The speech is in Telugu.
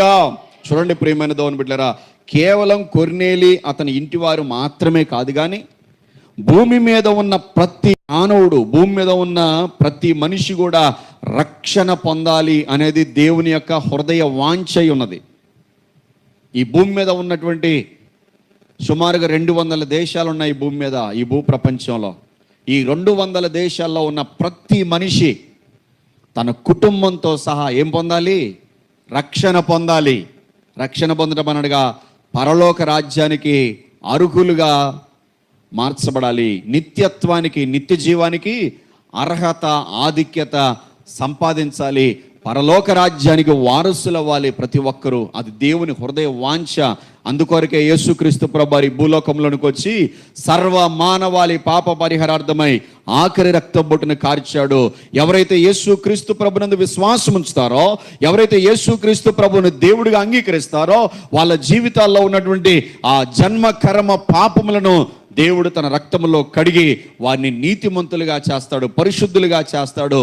చూడండి ప్రియమైన దోని బిడ్డరా కేవలం కొర్నేలి అతని ఇంటివారు మాత్రమే కాదు కానీ భూమి మీద ఉన్న ప్రతి మానవుడు భూమి మీద ఉన్న ప్రతి మనిషి కూడా రక్షణ పొందాలి అనేది దేవుని యొక్క హృదయ వాంఛై ఉన్నది. ఈ భూమి మీద ఉన్నటువంటి సుమారుగా రెండు వందల దేశాలు ఉన్నాయి ఈ భూమి మీద ఈ భూ ప్రపంచంలో. ఈ రెండు వందల దేశాల్లో ఉన్న ప్రతి మనిషి తన కుటుంబంతో సహా ఏం పొందాలి? రక్షణ పొందాలి. రక్షణ పొందడం అనగా పరలోక రాజ్యానికి అర్హులుగా మార్చబడాలి. నిత్యత్వానికి నిత్య జీవానికి అర్హత ఆధిక్యత సంపాదించాలి. పరలోక రాజ్యానికి వారసులవ్వాలి ప్రతి ఒక్కరూ. అది దేవుని హృదయ వాంఛ. అందుకొరకే యేసుక్రీస్తు ప్రభారి భూలోకంలోనికి వచ్చి సర్వ మానవాళి పాప పరిహారార్థమై ఆఖరి రక్తబొట్టును కార్చాడు. ఎవరైతే యేసు క్రీస్తు ప్రభునందు విశ్వాసం ఉంచుతారో ఎవరైతే యేసు క్రీస్తు ప్రభుని దేవుడిగా అంగీకరిస్తారో వాళ్ళ జీవితాల్లో ఉన్నటువంటి ఆ జన్మ కర్మ పాపములను దేవుడు తన రక్తములో కడిగి వారిని నీతిమంతులుగా చేస్తాడు పరిశుద్ధులుగా చేస్తాడు.